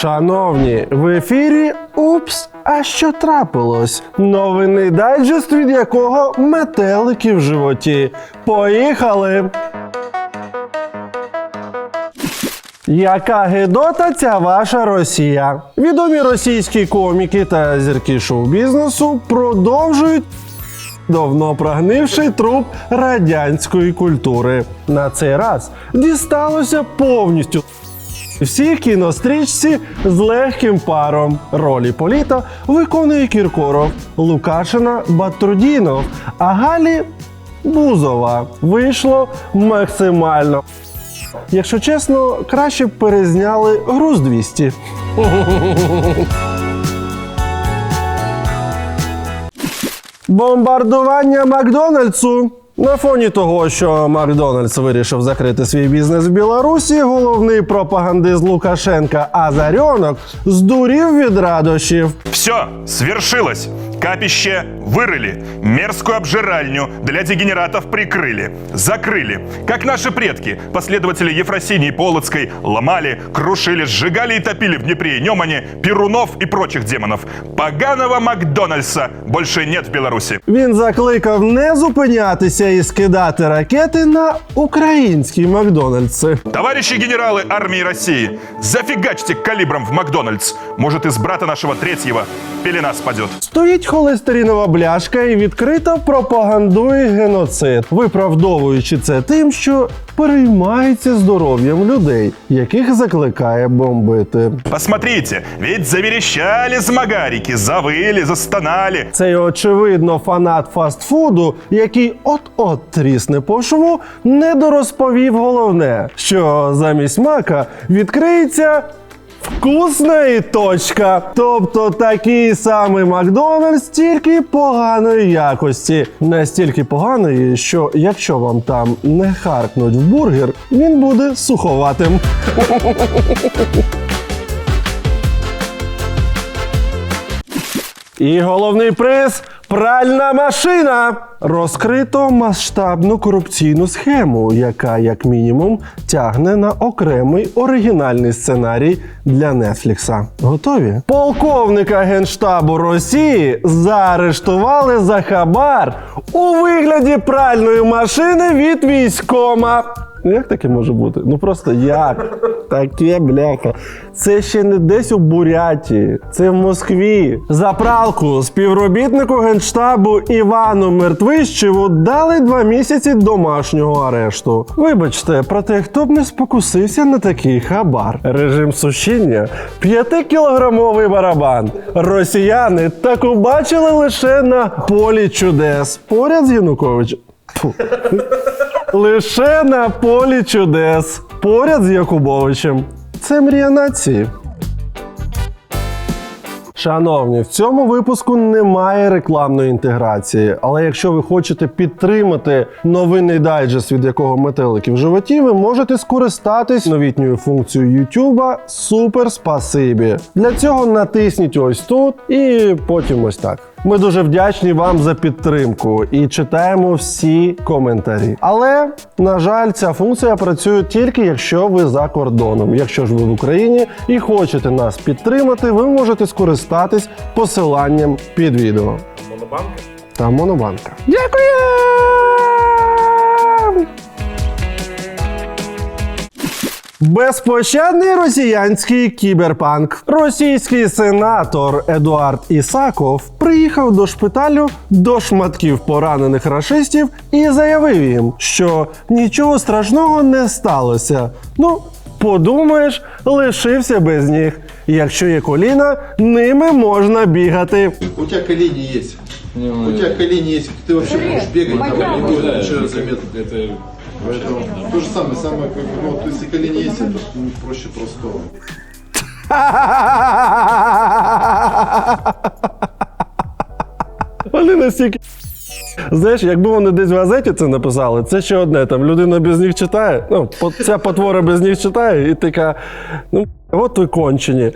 Шановні, в ефірі Упс, а що трапилось? Новинний дайджест, від якого метелики в животі. Поїхали! Яка гидота ця ваша Росія? Відомі російські коміки та зірки шоу-бізнесу продовжують давно прогнивший труп радянської культури. На цей раз дісталося повністю всій кінострічці з легким паром. Ролі Політа виконує Кіркоров, Лукашина Батрудінов, а Галі Бузова. Вийшло максимально. Якщо чесно, краще б перезняли груз 200. Бомбардування Макдональдсу. На фоні того, що Макдональдс вирішив закрити свій бізнес в Білорусі, головний пропагандист Лукашенка Азарьонок здурів від радощів. Все, свершилось. Капище вырыли, мерзкую обжиральню для дегенератов прикрыли, закрыли. Как наши предки, последователи Ефросинии Полоцкой, ломали, крушили, сжигали и топили в Днепре и Немане Перунов и прочих демонов. Поганого Макдональдса больше нет в Беларуси. Він закликав не зупинятися і скидати ракети на українські Макдональдси. Товарищи генералы армии России, зафигачьте калибром в Макдональдс. Может, из брата нашего третьего пелена спадет. Стоїть холестеринова бляшка і відкрито пропагандує геноцид, виправдовуючи це тим, що переймається здоров'ям людей, яких закликає бомбити. Посмотрите, ведь заверещали змагарики, завыли, застонали. Цей очевидно фанат фастфуду, який от-от трісне по шву, не дорозповів головне, що замість мака відкриється. Вкусна і точка. Тобто такий самий Макдональдс, тільки поганої якості. Настільки поганої, що якщо вам там не харкнуть в бургер, він буде суховатим. І головний приз пральна машина. Розкрито масштабну корупційну схему, яка, як мінімум, тягне на окремий оригінальний сценарій для Нетфлікса. Готові? Полковника Генштабу Росії заарештували за хабар у вигляді пральної машини від військома. Ну, Як таке може бути? Ну просто як? Таке бляха. Це ще не десь у Буряті, це в Москві. За пралку співробітнику генштабу Івану Мертвищеву дали два місяці домашнього арешту. Вибачте, проте хто б не спокусився на такий хабар. Режим сушіння п'ятикілограмовий барабан. Росіяни таку бачили лише на полі чудес. Поряд з Януковичем. Лише на полі чудес. Поряд з Якубовичем. Це мрія нації. Шановні, в цьому випуску немає рекламної інтеграції. Але якщо ви хочете підтримати новинний дайджест, від якого метелики в животі, ви можете скористатись новітньою функцією YouTube Супер спасибі. Для цього натисніть ось тут і потім ось так. Ми дуже вдячні вам за підтримку і читаємо всі коментарі. Але, на жаль, ця функція працює тільки якщо ви за кордоном. Якщо ж ви в Україні і хочете нас підтримати, ви можете скористатись посиланням під відео. Монобанка? Та монобанка. Дякую! Безпощадний росіянський кіберпанк. Російський сенатор Едуард Ісаков приїхав до шпиталю до шматків поранених рашистів і заявив їм, що нічого страшного не сталося. Ну, подумаєш, лишився без ніг. Якщо є коліна, ними можна бігати. У тебя колени есть. У тебя колени есть. Ты вообще можешь бегать там, заметно. Это Поэтому то же самое, самое как бы, ну, вот если колени есть, это ну, проще простого. Вони настільки. Знаєш, якби вони десь в газеті це написали, це ще одне. Там людина без них читає. Ну, по- ця потвора без них читає, і така. Ну, от ви кончені.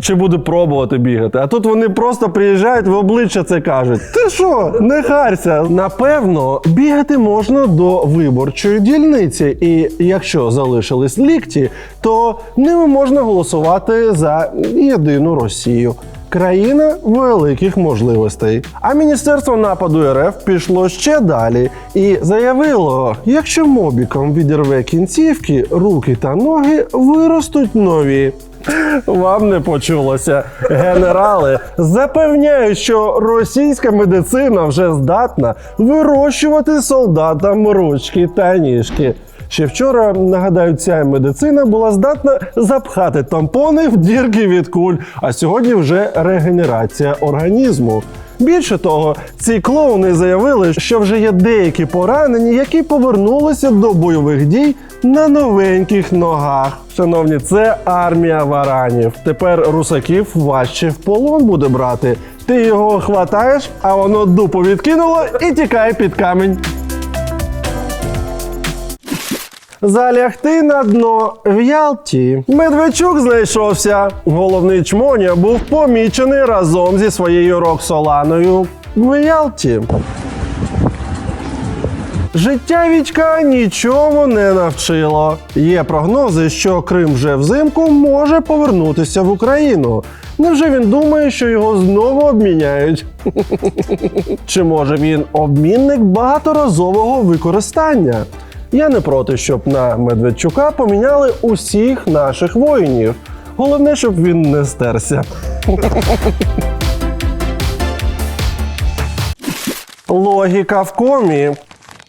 чи буде пробувати бігати. А тут вони просто приїжджають в обличчя це кажуть. Ти що, не харся? Напевно, бігати можна до виборчої дільниці, і якщо залишились лікті, то ними можна голосувати за єдину Росію. Країна великих можливостей. А міністерство нападу РФ пішло ще далі і заявило: якщо мобіком відірве кінцівки, руки та ноги виростуть нові. Вам не почулося. Генерали запевняють, що російська медицина вже здатна вирощувати солдатам ручки та ніжки. Ще вчора, нагадаю, ця медицина була здатна запхати тампони в дірки від куль, а сьогодні вже регенерація організму. Більше того, ці клоуни заявили, що вже є деякі поранені, які повернулися до бойових дій на новеньких ногах. Шановні, це армія варанів. Тепер русаків важче в полон буде брати. Ти його хватаєш, а воно дупу відкинуло і тікає під камінь. Залягти на дно в Ялті. Медведчук знайшовся. Головний чмоня був помічений разом зі своєю Роксоланою в Ялті. Життя Вічка нічому не навчило. Є прогнози, що Крим вже взимку може повернутися в Україну. Невже він думає, що його знову обміняють? Чи може він обмінник багаторазового використання? Я не проти, щоб на Медведчука поміняли усіх наших воїнів. Головне, щоб він не стерся. Логіка в комі.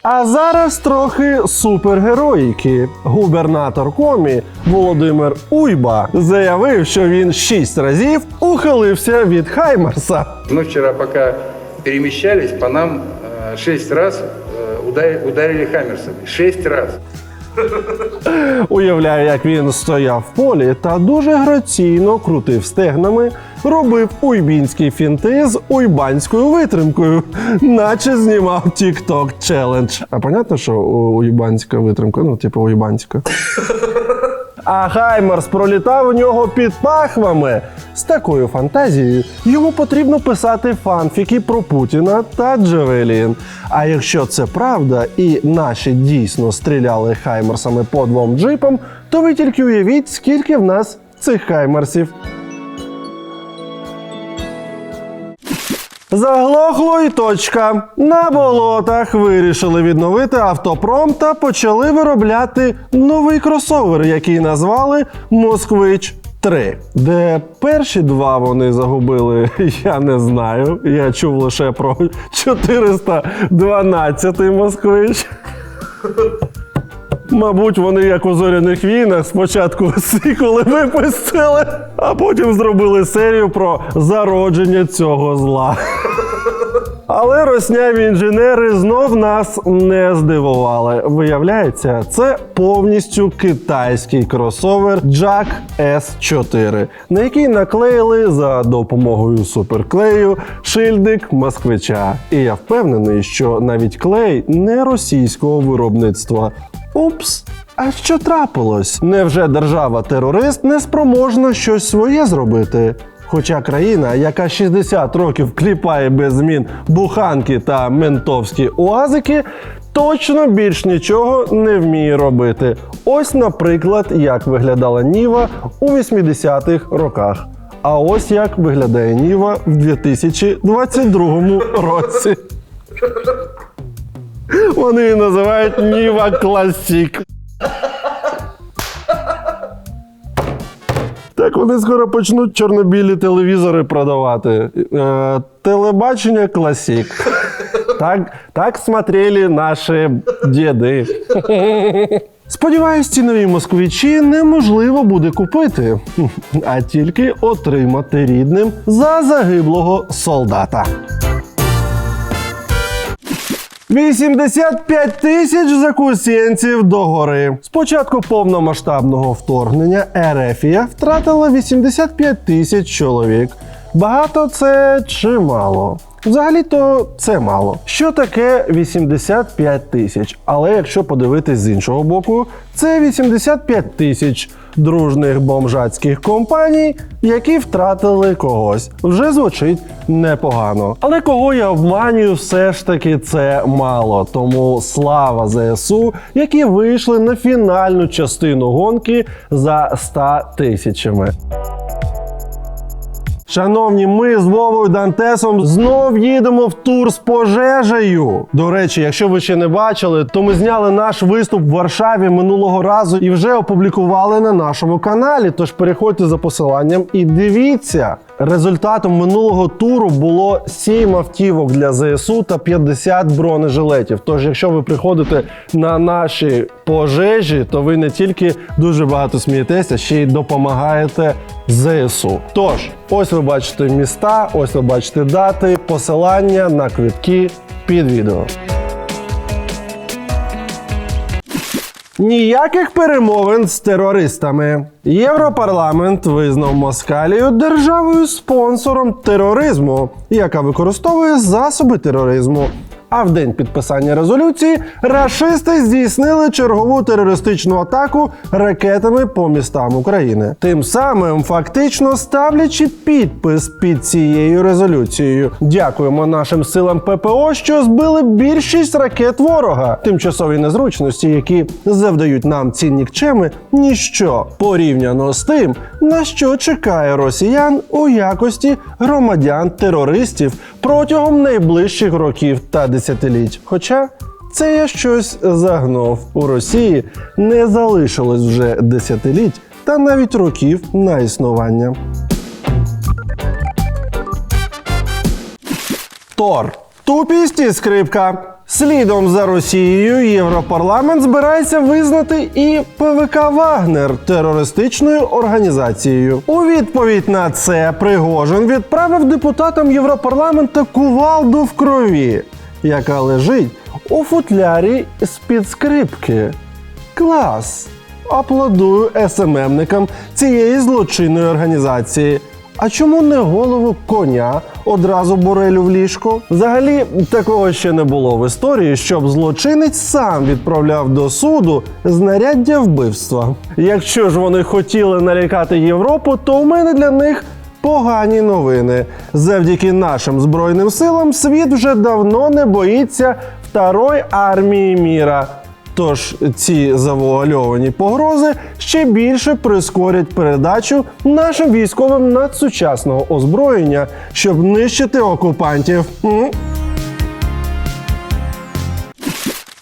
А зараз трохи супергероїки. Губернатор комі Володимир Уйба заявив, що він шість разів ухилився від Хаймарса. Мы вчера, пока перемещались, по нам э, шесть раз э, ударили, ударили хаммерсами. Шесть раз. Уявляю, як він стояв в полі та дуже граційно крутив стегнами, робив уйбінські фінти з уйбанською витримкою, наче знімав TikTok челендж. А понятно, що уйбанська витримка, ну, типу уйбанська. А Хаймерс пролітав у нього під пахвами. З такою фантазією йому потрібно писати фанфіки про Путіна та Джевелін. А якщо це правда, і наші дійсно стріляли хаймерсами по двом джипам, то ви тільки уявіть, скільки в нас цих хаймерсів. Заглохло і точка. На болотах вирішили відновити автопром та почали виробляти новий кросовер, який назвали Москвич 3. Де перші два вони загубили, я не знаю. Я чув лише про 412 москвич. Мабуть, вони як у зоряних війнах спочатку сиколи випустили, а потім зробили серію про зародження цього зла. Але росняві інженери знов нас не здивували. Виявляється, це повністю китайський кросовер Jack S4, на який наклеїли за допомогою суперклею шильдик москвича. І я впевнений, що навіть клей не російського виробництва. Упс. А що трапилось? Невже держава-терорист не спроможна щось своє зробити? Хоча країна, яка 60 років кліпає без змін буханки та ментовські уазики, точно більш нічого не вміє робити. Ось, наприклад, як виглядала Ніва у 80-х роках. А ось як виглядає Ніва в 2022 році. Вони її називають Ніва Класік. Так вони скоро почнуть чорнобілі телевізори продавати. Е, телебачення класік. Так, так смотрели наші діди. Сподіваюсь, ці нові москвичі неможливо буде купити, а тільки отримати рідним за загиблого солдата. 85 тисяч закусінців до гори. З початку повномасштабного вторгнення Ерефія втратила 85 тисяч чоловік. Багато це чи мало? Взагалі-то це мало. Що таке 85 тисяч? Але якщо подивитись з іншого боку, це 85 тисяч дружних бомжацьких компаній, які втратили когось. Вже звучить непогано. Але кого я обманюю, все ж таки це мало. Тому слава ЗСУ, які вийшли на фінальну частину гонки за 100 тисячами. Шановні, ми з Вовою Дантесом знов їдемо в тур з пожежею. До речі, якщо ви ще не бачили, то ми зняли наш виступ в Варшаві минулого разу і вже опублікували на нашому каналі. Тож переходьте за посиланням і дивіться. Результатом минулого туру було 7 автівок для ЗСУ та 50 бронежилетів. Тож, якщо ви приходите на наші пожежі, то ви не тільки дуже багато смієтеся, ще й допомагаєте ЗСУ. Тож, ось ви бачите міста, ось ви бачите дати, посилання на квитки під відео. Ніяких перемовин з терористами. Європарламент визнав Москалію державою спонсором тероризму, яка використовує засоби тероризму. А в день підписання резолюції рашисти здійснили чергову терористичну атаку ракетами по містам України, тим самим фактично ставлячи підпис під цією резолюцією. Дякуємо нашим силам ППО, що збили більшість ракет ворога. Тимчасові незручності, які завдають нам ці нікчеми, ніщо порівняно з тим, на що чекає росіян у якості громадян-терористів протягом найближчих років та десятиліть. Хоча це я щось загнув. У Росії не залишилось вже десятиліть та навіть років на існування. Тор. Тупість і скрипка. Слідом за Росією Європарламент збирається визнати і ПВК Вагнер терористичною організацією. У відповідь на це Пригожин відправив депутатам Європарламента кувалду в крові, яка лежить у футлярі з-під скрипки. Клас! Аплодую СММникам цієї злочинної організації. А чому не голову коня одразу бурелю в ліжко? Взагалі такого ще не було в історії, щоб злочинець сам відправляв до суду знаряддя вбивства. Якщо ж вони хотіли налякати Європу, то у мене для них погані новини. Завдяки нашим збройним силам світ вже давно не боїться второї армії міра. Тож ці завуальовані погрози ще більше прискорять передачу нашим військовим надсучасного озброєння, щоб нищити окупантів.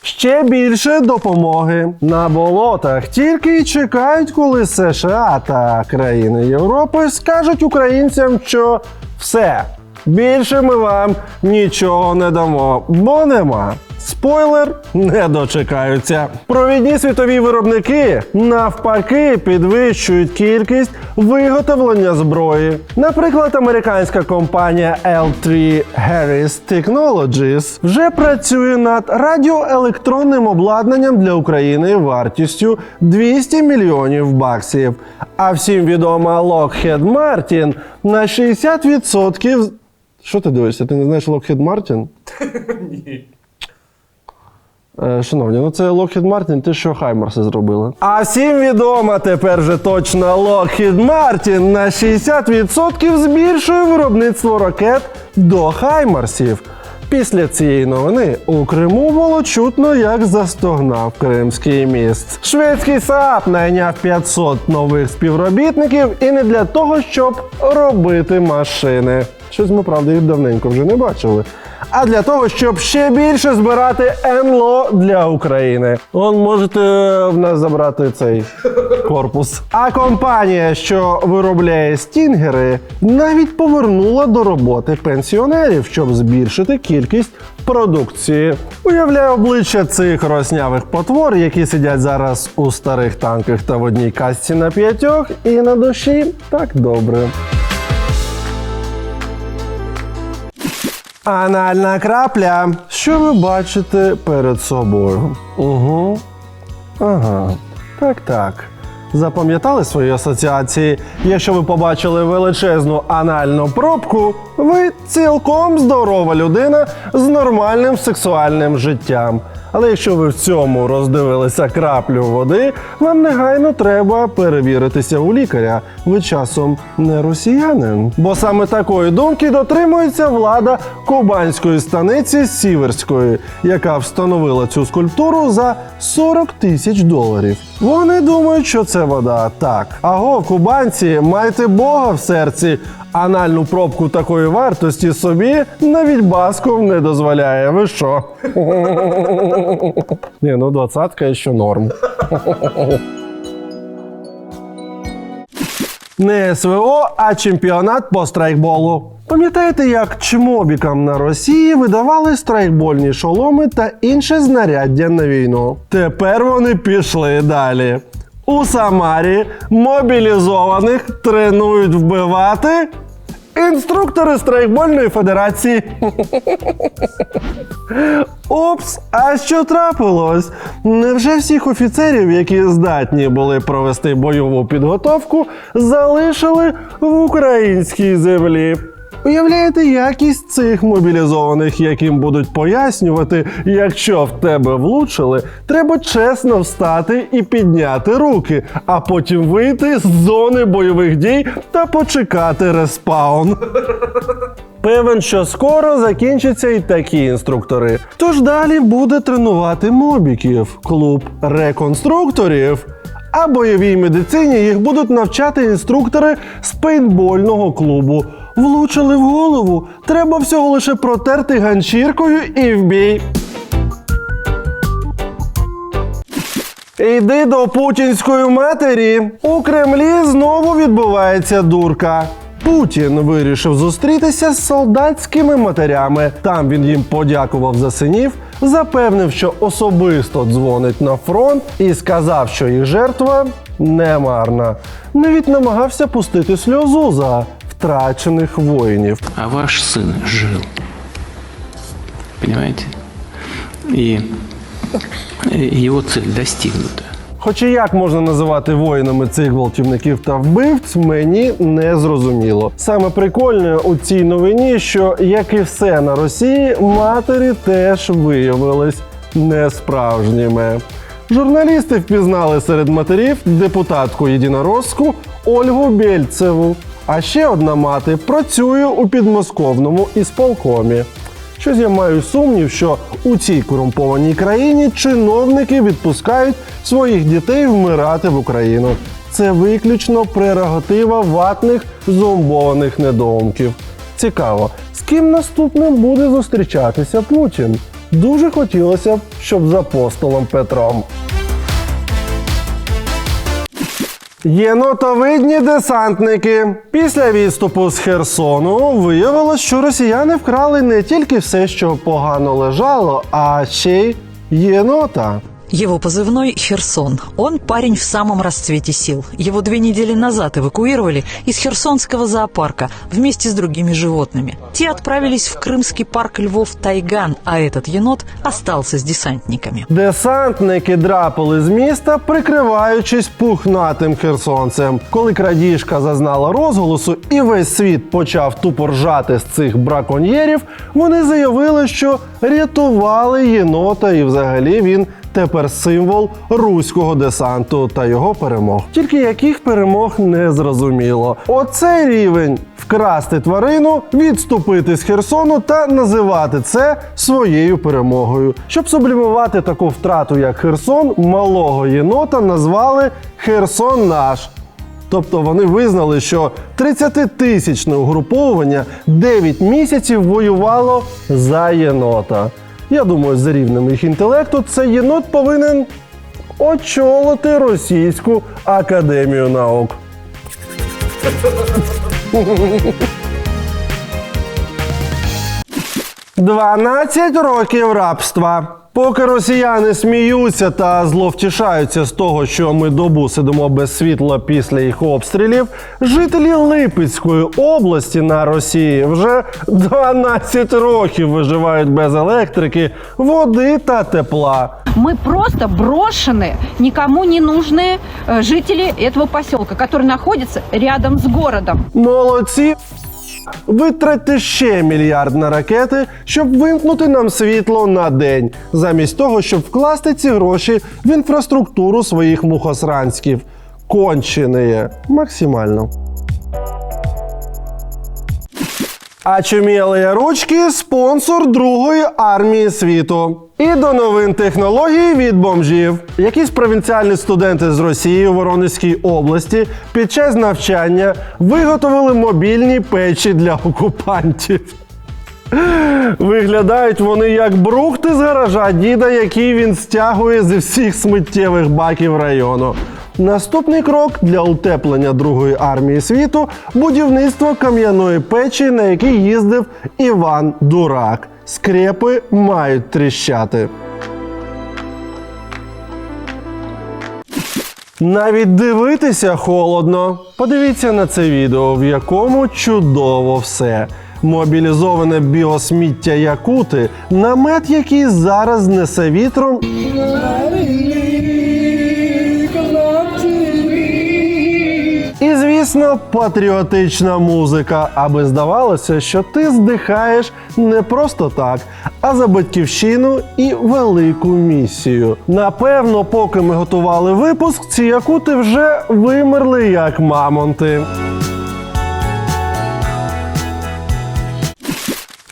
Ще більше допомоги на болотах. Тільки й чекають, коли США та країни Європи скажуть українцям, що все, більше ми вам нічого не дамо, бо нема. Спойлер не дочекаються. Провідні світові виробники навпаки підвищують кількість виготовлення зброї. Наприклад, американська компанія L3 Harris Technologies вже працює над радіоелектронним обладнанням для України вартістю 200 мільйонів баксів. А всім відома Lockheed Martin на 60%... Що ти дивишся? Ти не знаєш Lockheed Martin? Е, Шановні, ну це Lockheed Martin, ти що Хаймарси зробили. А всім відомо тепер же точно Lockheed Martin на 60% збільшує виробництво ракет до Хаймарсів. Після цієї новини у Криму було чутно, як застогнав Кримський міст. Шведський САП найняв 500 нових співробітників і не для того, щоб робити машини. Щось ми, правда, їх давненько вже не бачили. А для того, щоб ще більше збирати НЛО для України. Он можете в нас забрати цей корпус. А компанія, що виробляє стінгери, навіть повернула до роботи пенсіонерів, щоб збільшити кількість продукції. Уявляю обличчя цих роснявих потвор, які сидять зараз у старих танках та в одній касці на п'ятьох, і на душі так добре. Анальна крапля. Що ви бачите перед собою? Угу. Ага. Так, так. Запам'ятали свої асоціації? Якщо ви побачили величезну анальну пробку, ви цілком здорова людина з нормальним сексуальним життям. Але якщо ви в цьому роздивилися краплю води, вам негайно треба перевіритися у лікаря. Ви часом не росіянин. Бо саме такої думки дотримується влада кубанської станиці Сіверської, яка встановила цю скульптуру за 40 тисяч доларів. Вони думають, що це вода. Так. Аго, кубанці, майте Бога в серці. Анальну пробку такої вартості собі навіть Басков не дозволяє. Ви що? Ні, ну двадцятка ще норм. Не СВО, а чемпіонат по страйкболу. Пам'ятаєте, як чмобікам на Росії видавали страйкбольні шоломи та інше знаряддя на війну? Тепер вони пішли далі. У Самарі мобілізованих тренують вбивати інструктори страйкбольної федерації. Опс, а що трапилось? Невже всіх офіцерів, які здатні були провести бойову підготовку, залишили в українській землі? Уявляєте якість цих мобілізованих, яким будуть пояснювати, якщо в тебе влучили, треба чесно встати і підняти руки, а потім вийти з зони бойових дій та почекати респаун. Певен, що скоро закінчаться і такі інструктори. Тож далі буде тренувати мобіків, клуб реконструкторів. А бойовій медицині їх будуть навчати інструктори з пейнтбольного клубу. Влучили в голову, треба всього лише протерти ганчіркою і в бій. Йди до путінської матері. У Кремлі знову відбувається дурка. Путін вирішив зустрітися з солдатськими матерями. Там він їм подякував за синів, запевнив, що особисто дзвонить на фронт і сказав, що їх жертва не марна. Навіть намагався пустити сльозу за втрачених воїнів. а ваш сын жил. Понимаете? И э, его цель достигнута. Хоча як можна називати воїнами цих гвалтівників та вбивць, мені не зрозуміло. Саме прикольне у цій новині, що як і все на Росії, матері теж виявились несправжніми. Журналісти впізнали серед матерів депутатку єдинороску Ольгу Бєльцеву. А ще одна мати працює у підмосковному ісполкомі. Щось я маю сумнів, що у цій корумпованій країні чиновники відпускають своїх дітей вмирати в Україну. Це виключно прерогатива ватних зомбованих недоумків. Цікаво, з ким наступним буде зустрічатися Путін? Дуже хотілося б, щоб з апостолом Петром. Єнотовидні десантники. Після відступу з Херсону виявилось, що росіяни вкрали не тільки все, що погано лежало, а ще й єнота. Его позывной «Херсон». Он парень в самом расцвете сил. Его две недели назад эвакуировали из Херсонского зоопарка вместе с другими животными. Те отправились в крымский парк Львов-Тайган, а этот енот остался с десантниками. Десантники драпали з міста, прикриваючись пухнатим херсонцем. Коли крадіжка зазнала розголосу і весь світ почав тупо ржати з цих браконьєрів, вони заявили, що рятували єнота, і взагалі він тепер символ руського десанту та його перемог. Тільки яких перемог не зрозуміло. Оцей рівень вкрасти тварину, відступити з Херсону та називати це своєю перемогою. Щоб сублімувати таку втрату, як Херсон, малого єнота назвали Херсон наш. Тобто вони визнали, що 30-тисячне угруповання 9 місяців воювало за єнота. Я думаю, за рівнем їх інтелекту цей єнот повинен очолити Російську академію наук. 12 років рабства. Поки росіяни сміються та зловтішаються з того, що ми добу сидимо без світла після їх обстрілів, жителі Липецької області на Росії вже 12 років виживають без електрики, води та тепла. Мы просто брошены, никому не нужные э, жители этого поселка, который находится рядом с городом. Молодці! Витратьте ще мільярд на ракети, щоб вимкнути нам світло на день, замість того, щоб вкласти ці гроші в інфраструктуру своїх мухосранськів. Кончене максимально. А чумілі ручки спонсор Другої армії світу. І до новин технологій від бомжів. Якісь провінціальні студенти з Росії у Воронезькій області під час навчання виготовили мобільні печі для окупантів. Виглядають вони як брухти з гаража діда, який він стягує зі всіх сміттєвих баків району. Наступний крок для утеплення Другої армії світу будівництво кам'яної печі, на якій їздив Іван Дурак. Скрепи мають тріщати. Навіть дивитися холодно. Подивіться на це відео, в якому чудово все. Мобілізоване біосміття Якути, намет, який зараз несе вітром. Звісно, патріотична музика, аби здавалося, що ти здихаєш не просто так, а за батьківщину і велику місію. Напевно, поки ми готували випуск, ці якути вже вимерли як мамонти.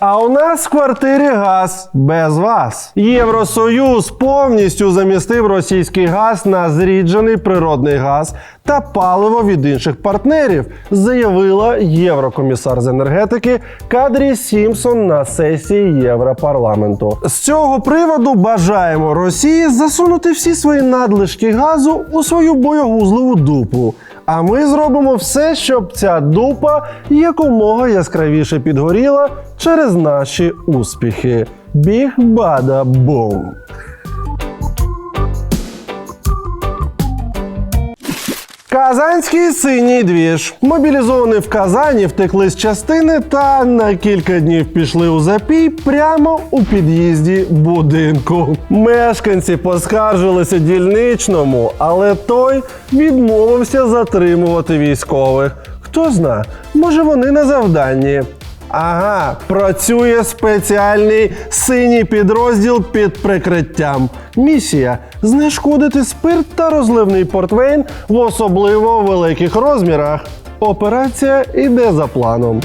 А у нас в квартирі газ без вас. Євросоюз повністю замістив російський газ на зріджений природний газ та паливо від інших партнерів, заявила єврокомісар з енергетики Кадрі Сімпсон на сесії Європарламенту. З цього приводу бажаємо Росії засунути всі свої надлишки газу у свою боєгузливу дупу. А ми зробимо все, щоб ця дупа якомога яскравіше підгоріла через наші успіхи. Біг Казанський синій двіж. Мобілізовані в Казані втекли з частини та на кілька днів пішли у запій прямо у під'їзді будинку. Мешканці поскаржилися дільничному, але той відмовився затримувати військових. Хто зна, може вони на завданні. Ага, працює спеціальний синій підрозділ під прикриттям. Місія знешкодити спирт та розливний портвейн в особливо великих розмірах. Операція йде за планом.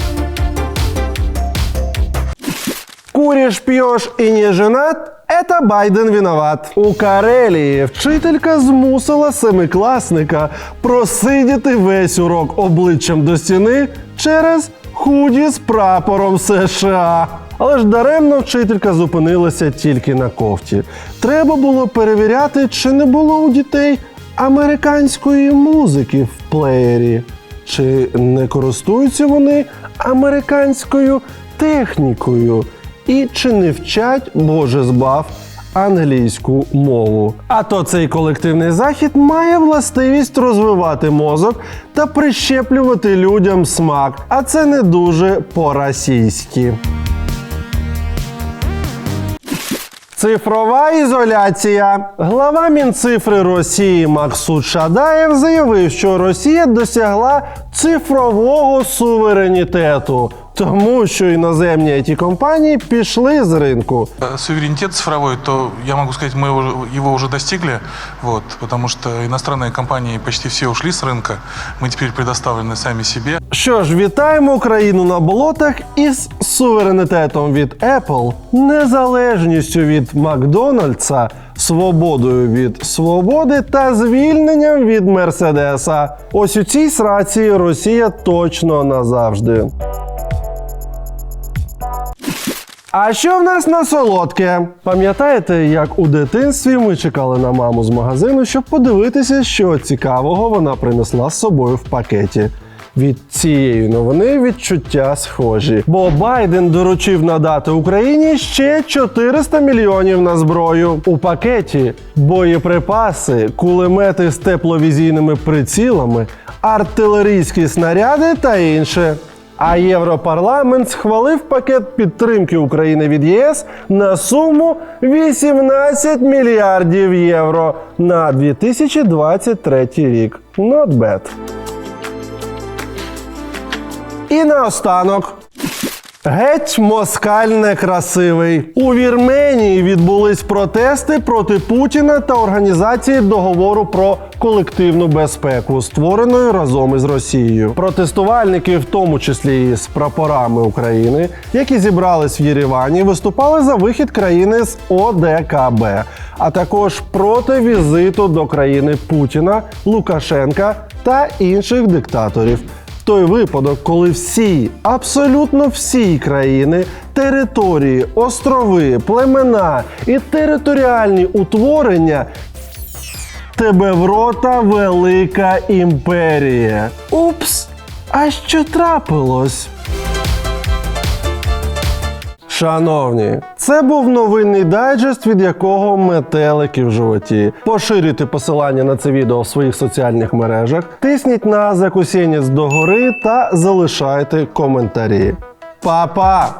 Куріш п'єш і не женат – это Байден виноват. У Карелії вчителька змусила семикласника просидіти весь урок обличчям до стіни через худі з прапором США. Але ж даремно вчителька зупинилася тільки на кофті. Треба було перевіряти, чи не було у дітей американської музики в плеєрі. Чи не користуються вони американською технікою? І чи не вчать, Боже збав, англійську мову? А то цей колективний захід має властивість розвивати мозок та прищеплювати людям смак, а це не дуже по-російськи. Цифрова ізоляція. Глава Мінцифри Росії Максут Шадаєв заявив, що Росія досягла цифрового суверенітету, тому що іноземні it компанії пішли з ринку. Э, суверенитет цифровой, то я могу сказать, мы его, его уже достигли, вот, потому что иностранные компании почти все ушли с рынка. Мы теперь предоставлены сами себе. Що ж, вітаємо Україну на болотах із суверенітетом від Apple, незалежністю від Макдональдса, свободою від свободи та звільненням від Мерседеса. Ось у цій сраці Росія точно назавжди. А що в нас на солодке? Пам'ятаєте, як у дитинстві ми чекали на маму з магазину, щоб подивитися, що цікавого вона принесла з собою в пакеті? Від цієї новини відчуття схожі, бо Байден доручив надати Україні ще 400 мільйонів на зброю. У пакеті боєприпаси, кулемети з тепловізійними прицілами, артилерійські снаряди та інше. А Європарламент схвалив пакет підтримки України від ЄС на суму 18 мільярдів євро на 2023 рік. Not bad. І наостанок. Геть москаль некрасивий. У Вірменії відбулись протести проти Путіна та організації договору про колективну безпеку, створеної разом із Росією. Протестувальники, в тому числі і з прапорами України, які зібрались в Єревані, виступали за вихід країни з ОДКБ, а також проти візиту до країни Путіна, Лукашенка та інших диктаторів той випадок, коли всі, абсолютно всі країни, території, острови, племена і територіальні утворення. Тебе в рота велика імперія. Упс! А що трапилось? Шановні, це був новинний дайджест, від якого метелики в животі. Поширюйте посилання на це відео в своїх соціальних мережах, тисніть на закусінець догори та залишайте коментарі. Па-па!